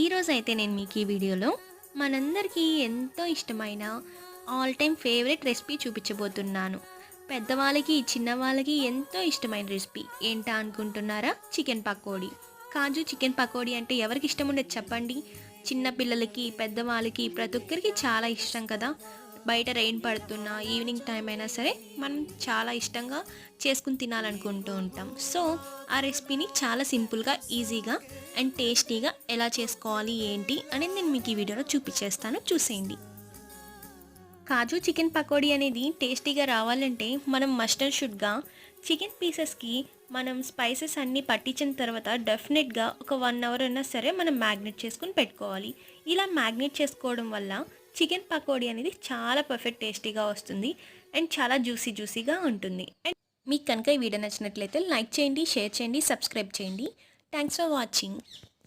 ఈరోజు అయితే నేను మీకు ఈ వీడియోలో మనందరికీ ఎంతో ఇష్టమైన ఆల్ టైమ్ ఫేవరెట్ రెసిపీ చూపించబోతున్నాను. పెద్దవాళ్ళకి చిన్నవాళ్ళకి ఎంతో ఇష్టమైన రెసిపీ ఏంటా అనుకుంటున్నారా? చికెన్ పకోడీ. కాజు చికెన్ పకోడీ అంటే ఎవరికి ఇష్టం ఉండదు చెప్పండి. చిన్న పిల్లలకి పెద్దవాళ్ళకి ప్రతి ఒక్కరికి చాలా ఇష్టం కదా. బయట రెయిన్ పడుతున్నా ఈవినింగ్ టైం అయినా సరే మనం చాలా ఇష్టంగా చేసుకుని తినాలనుకుంటూ ఉంటాం. సో ఆ రెసిపీని చాలా సింపుల్గా ఈజీగా అండ్ టేస్టీగా ఎలా చేసుకోవాలి ఏంటి అనేది నేను మీకు ఈ వీడియోలో చూపించేస్తాను. చూసేయండి. కాజు చికెన్ పకోడీ అనేది టేస్టీగా రావాలంటే మనం మస్ట్ అండ్ షుడ్గా చికెన్ పీసెస్కి మనం స్పైసెస్ అన్నీ పట్టించిన తర్వాత డెఫినెట్గా ఒక వన్ అవర్ అయినా సరే మనం మ్యాగ్నెట్ చేసుకుని పెట్టుకోవాలి. ఇలా మ్యాగ్నెట్ చేసుకోవడం వల్ల చికెన్ పకోడీ అనేది చాలా పర్ఫెక్ట్ టేస్టీగా వస్తుంది అండ్ చాలా జ్యూసీ జ్యూసీగా ఉంటుంది. అండ్ మీకు కనుక ఈ వీడియో నచ్చినట్లయితే లైక్ చేయండి షేర్ చేయండి సబ్స్క్రైబ్ చేయండి. Thanks for watching.